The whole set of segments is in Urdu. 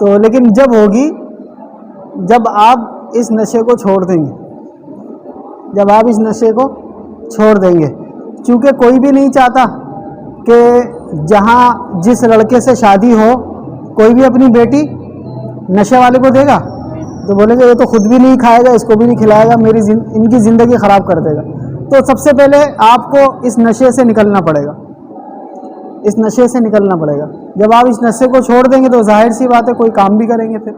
تو لیکن جب ہوگی، جب آپ اس نشے کو چھوڑ دیں گے، جب آپ اس نشے کو چھوڑ دیں گے، چونکہ کوئی بھی نہیں چاہتا کہ جہاں جس لڑکے سے شادی ہو، کوئی بھی اپنی بیٹی نشے والے کو دے گا، تو بولیں گے یہ تو خود بھی نہیں کھائے گا، اس کو بھی نہیں کھلائے گا، میری ان کی زندگی خراب کر دے گا۔ تو سب سے پہلے آپ کو اس نشے سے نکلنا پڑے گا۔ اس نشے سے نکلنا پڑے گا۔ جب آپ اس نشے کو چھوڑ دیں گے تو ظاہر سی بات ہے کوئی کام بھی کریں گے پھر۔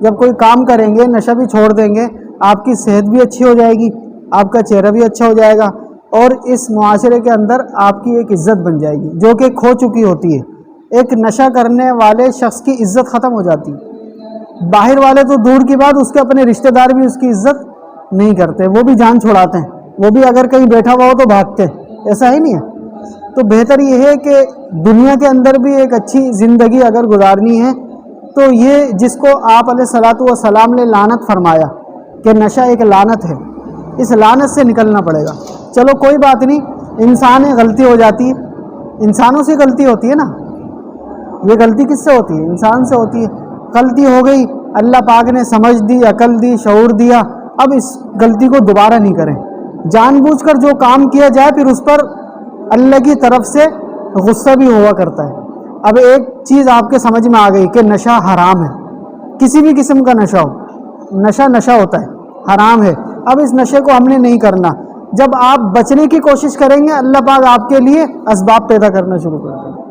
جب کوئی کام کریں گے، نشہ بھی چھوڑ دیں گے، آپ کی صحت بھی اچھی ہو جائے گی، آپ کا چہرہ بھی اچھا ہو جائے گا اور اس معاشرے کے اندر آپ کی ایک عزت بن جائے گی، جو کہ کھو چکی ہوتی ہے۔ ایک نشہ کرنے والے شخص کی عزت ختم ہو جاتی۔ ہے باہر والے تو دور کی بات، اس کے اپنے رشتہ دار بھی اس کی عزت نہیں کرتے، وہ بھی جان چھوڑاتے ہیں۔ وہ بھی اگر کہیں بیٹھا ہوا ہو تو بھاگتے ایسا ہی نہیں ہے۔ تو بہتر یہ ہے کہ دنیا کے اندر بھی ایک اچھی زندگی اگر گزارنی ہے، تو یہ جس کو آپ علیہ صلاحت وسلام نے لانت فرمایا کہ نشہ ایک لانت ہے، اس لانت سے نکلنا پڑے گا۔ چلو کوئی بات نہیں، انسان غلطی ہو جاتی ہے، انسانوں سے غلطی ہوتی ہے نا۔ یہ غلطی کس سے ہوتی ہے؟ انسان سے ہوتی ہے۔ غلطی ہو گئی، اللہ پاک نے سمجھ دی، عقل دی، شعور دیا، اب اس غلطی کو دوبارہ نہیں کریں۔ جان بوجھ کر جو کام کیا جائے، پھر اس پر اللہ کی طرف سے غصہ بھی ہوا کرتا ہے۔ اب ایک چیز آپ کے سمجھ میں آ گئی کہ نشہ حرام ہے۔ کسی بھی قسم کا نشہ ہو۔ نشہ نشہ ہوتا ہے۔ حرام ہے۔ اب اس نشے کو ہم نے نہیں کرنا۔ جب آپ بچنے کی کوشش کریں گے، اللہ پاک آپ کے لیے اسباب پیدا کرنا شروع کر دیں گے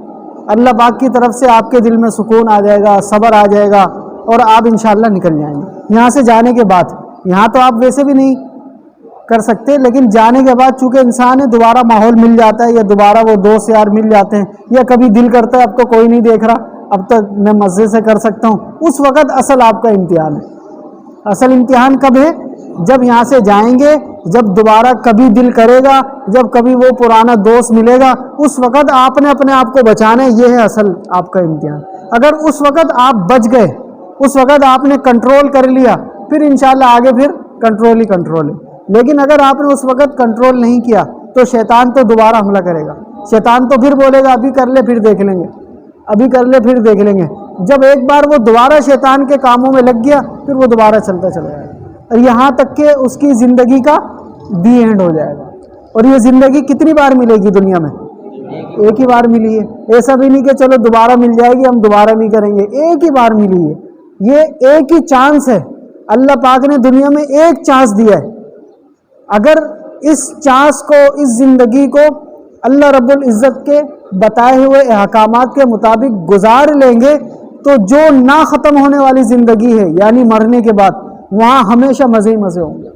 اللہ پاک کی طرف سے آپ کے دل میں سکون آ جائے گا، صبر آ جائے گا اور آپ انشاءاللہ نکل جائیں گے۔ یہاں سے جانے کے بعد، یہاں تو آپ ویسے بھی نہیں کر سکتے لیکن جانے کے بعد چونکہ انسان ہے، دوبارہ ماحول مل جاتا ہے یا دوبارہ وہ دوست یار مل جاتے ہیں یا کبھی دل کرتا ہے، اب تو کوئی نہیں دیکھ رہا، اب تک میں مزے سے کر سکتا ہوں۔ اس وقت اصل آپ کا امتحان ہے۔ اصل امتحان کب ہے؟ جب یہاں سے جائیں گے، جب دوبارہ کبھی دل کرے گا، جب کبھی وہ پرانا دوست ملے گا، اس وقت آپ نے اپنے آپ کو بچانا ہے، یہ ہے اصل آپ کا امتحان۔ اگر اس وقت آپ بچ گئے، اس وقت آپ نے کنٹرول کر لیا، پھر انشاءاللہ آگے پھر کنٹرول ہی کنٹرول ہے۔ لیکن اگر آپ نے اس وقت کنٹرول نہیں کیا، تو شیطان تو دوبارہ حملہ کرے گا۔ شیطان تو پھر بولے گا، ابھی کر لے، پھر دیکھ لیں گے۔ ابھی کر لے، پھر دیکھ لیں گے۔ جب ایک بار وہ دوبارہ شیطان کے کاموں میں لگ گیا، پھر وہ دوبارہ چلتا چلا جائے گا۔ اور یہاں تک کہ اس کی زندگی کا دی اینڈ ہو جائے گا۔ اور یہ زندگی کتنی بار ملے گی دنیا میں؟ ایک ہی بار ملی ہے۔ ایسا بھی نہیں کہ چلو دوبارہ مل جائے گی، ہم دوبارہ نہیں کریں گے۔ ایک ہی بار ملی ہے۔ یہ ایک ہی چانس ہے۔ اللہ پاک نے دنیا میں ایک چانس دیا ہے۔ اگر اس چانس کو، اس زندگی کو اللہ رب العزت کے بتائے ہوئے احکامات کے مطابق گزار لیں گے، تو جو نہ ختم ہونے والی زندگی ہے یعنی مرنے کے بعد، وہاں ہمیشہ مزے ہی مزے ہوں گے۔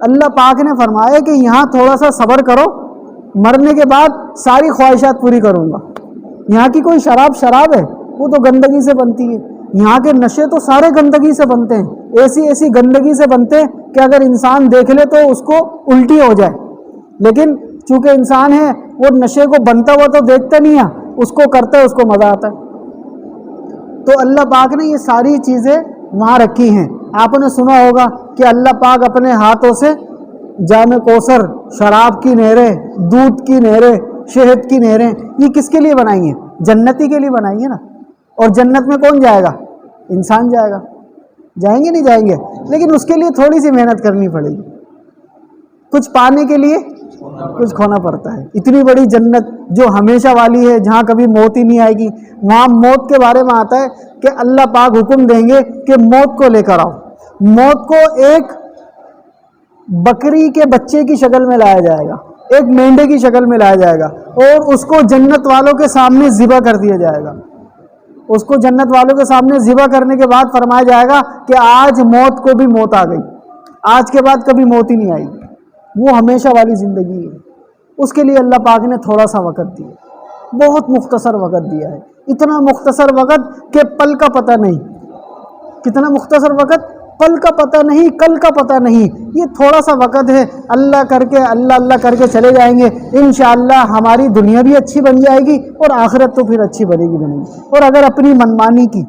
اللہ پاک نے فرمایا کہ یہاں تھوڑا سا صبر کرو، مرنے کے بعد ساری خواہشات پوری کروں گا۔ یہاں کی کوئی شراب شراب ہے؟ وہ تو گندگی سے بنتی ہے۔ یہاں کے نشے تو سارے گندگی سے بنتے ہیں۔ ایسی ایسی گندگی سے بنتے کہ اگر انسان دیکھ لے تو اس کو الٹی ہو جائے۔ لیکن چونکہ انسان ہے، وہ نشے کو بنتا ہوا تو دیکھتا نہیں ہے، اس کو کرتا ہے، اس کو مزہ آتا ہے۔ تو اللہ پاک نے یہ ساری چیزیں وہاں رکھی ہیں۔ آپ نے سنا ہوگا کہ اللہ پاک اپنے ہاتھوں سے جام کوثر، شراب کی نہریں، دودھ کی نہریں، شہد کی نہریں، یہ کس کے لیے بنائی ہیں؟ جنتی کے لیے بنائی ہیں نا۔ اور جنت میں کون جائے گا؟ انسان جائے گا۔ جائیں گے نہیں جائیں گے؟ لیکن اس کے لیے تھوڑی سی محنت کرنی پڑے گی۔ کچھ پانے کے لیے کچھ کھونا پڑتا ہے۔ اتنی بڑی جنت جو ہمیشہ والی ہے، جہاں کبھی موت ہی نہیں آئے گی۔ وہاں موت کے بارے میں آتا ہے کہ اللہ پاک حکم دیں گے کہ موت کو لے کر آؤ۔ موت کو ایک بکری کے بچے کی شکل میں لایا جائے گا۔ ایک مینڈے کی شکل میں لایا جائے گا۔ اور اس کو جنت والوں کے سامنے ذبح کر دیا جائے گا۔ اس کو جنت والوں کے سامنے ذبح کرنے کے بعد فرمایا جائے گا کہ آج موت کو بھی موت آ گئی۔ آج کے بعد کبھی موت ہی نہیں آئی وہ ہمیشہ والی زندگی ہے۔ اس کے لیے اللہ پاک نے تھوڑا سا وقت دیا۔ بہت مختصر وقت دیا ہے۔ اتنا مختصر وقت کہ پل کا پتہ نہیں۔ کتنا مختصر وقت؟ پل کا پتہ نہیں، کل کا پتہ نہیں۔ یہ تھوڑا سا وقت ہے۔ اللہ کر کے، اللہ اللہ کر کے چلے جائیں گے۔ انشاءاللہ ہماری دنیا بھی اچھی بن جائے گی اور آخرت تو پھر اچھی بنے گی بنے گی۔ اور اگر اپنی منمانی کی،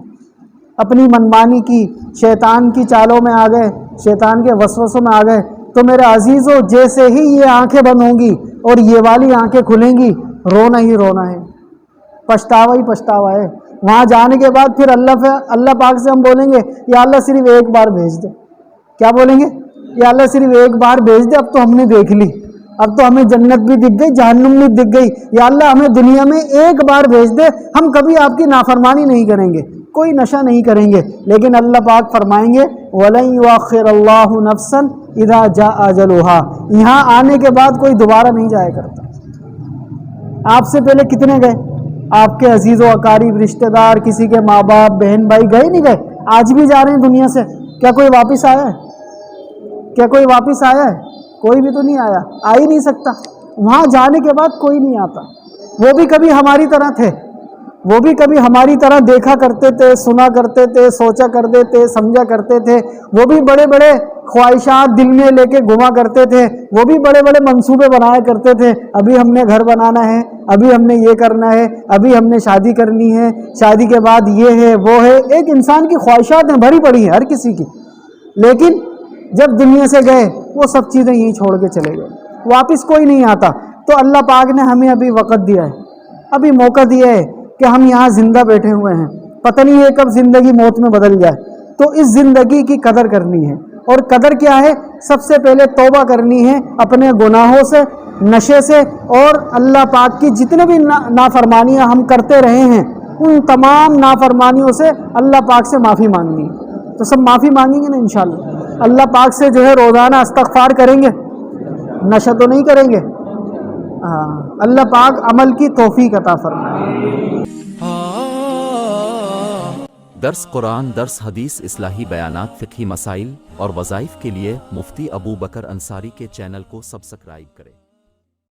اپنی منمانی کی شیطان کی چالوں میں آ گئے، شیطان کے وسوسوں میں آ گئے، تو میرے عزیزوں جیسے ہی یہ آنکھیں بند ہوں گی اور یہ والی آنکھیں کھلیں گی، رونا ہی رونا ہے۔ پچھتاوا ہی پچھتاوا ہے۔ وہاں جانے کے بعد پھر اللہ اللہ پاک سے ہم بولیں گے، یا اللہ صرف ایک بار بھیج دے۔ کیا بولیں گے؟ یا اللہ صرف ایک بار بھیج دے، اب تو ہم نے دیکھ لی۔ اب تو ہمیں جنت بھی دکھ گئی، جہنم بھی دکھ گئی۔ یا اللہ ہمیں دنیا میں ایک بار بھیج دے، ہم کبھی آپ کی نافرمانی نہیں کریں گے۔ کوئی نشہ نہیں کریں گے۔ لیکن اللہ پاک فرمائیں گے ولی واخر اللَّهُ نَفْسًا اِذَا جَاءَ یہاں آنے کے بعد کوئی دوبارہ نہیں جایا کرتا۔ آپ سے پہلے کتنے گئے؟ آپ کے عزیز و اقارب رشتہ دار کسی کے ماں باپ، بہن، بھائی گئے نہیں گئے؟ آج بھی جا رہے ہیں دنیا سے۔ کیا کوئی واپس آیا ہے؟ کیا کوئی واپس آیا ہے؟ کوئی بھی تو نہیں آیا۔ آ ہی نہیں سکتا۔ وہاں جانے کے بعد کوئی نہیں آتا۔ وہ بھی کبھی ہماری طرح تھے۔ وہ بھی کبھی ہماری طرح دیکھا کرتے تھے، سنا کرتے تھے، سوچا کرتے تھے، سمجھا کرتے تھے۔ وہ بھی بڑے بڑے خواہشات دل میں لے کے گھما کرتے تھے۔ وہ بھی بڑے بڑے منصوبے بنایا کرتے تھے۔ ابھی ہم نے گھر بنانا ہے، ابھی ہم نے یہ کرنا ہے، ابھی ہم نے شادی کرنی ہے۔ شادی کے بعد یہ ہے، وہ ہے۔ ایک انسان کی خواہشات ہیں بھری پڑی ہیں ہر کسی کی۔ لیکن جب دنیا سے گئے، وہ سب چیزیں یہیں چھوڑ کے چلے گئے۔ واپس کوئی نہیں آتا۔ تو اللہ پاک نے ہمیں ابھی وقت دیا ہے۔ ابھی موقع دیا ہے۔ کہ ہم یہاں زندہ بیٹھے ہوئے ہیں۔ پتہ نہیں ہے کب زندگی موت میں بدل جائے۔ تو اس زندگی کی قدر کرنی ہے۔ اور قدر کیا ہے؟ سب سے پہلے توبہ کرنی ہے اپنے گناہوں سے، نشے سے۔ اور اللہ پاک کی جتنے بھی نافرمانیاں ہم کرتے رہے ہیں، ان تمام نافرمانیوں سے اللہ پاک سے معافی مانگنی ہے۔ تو سب معافی مانگیں گے نا انشاءاللہ؟ اللہ پاک سے جو ہے روزانہ استغفار کریں گے۔ نشہ تو نہیں کریں گے؟ ہاں۔ اللہ پاک عمل کی توفیق عطا فرمائے۔ درس قرآن، درس حدیث، اصلاحی بیانات، فقہی مسائل اور وظائف کے لیے مفتی ابو بکر انصاری کے چینل کو سبسکرائب کریں۔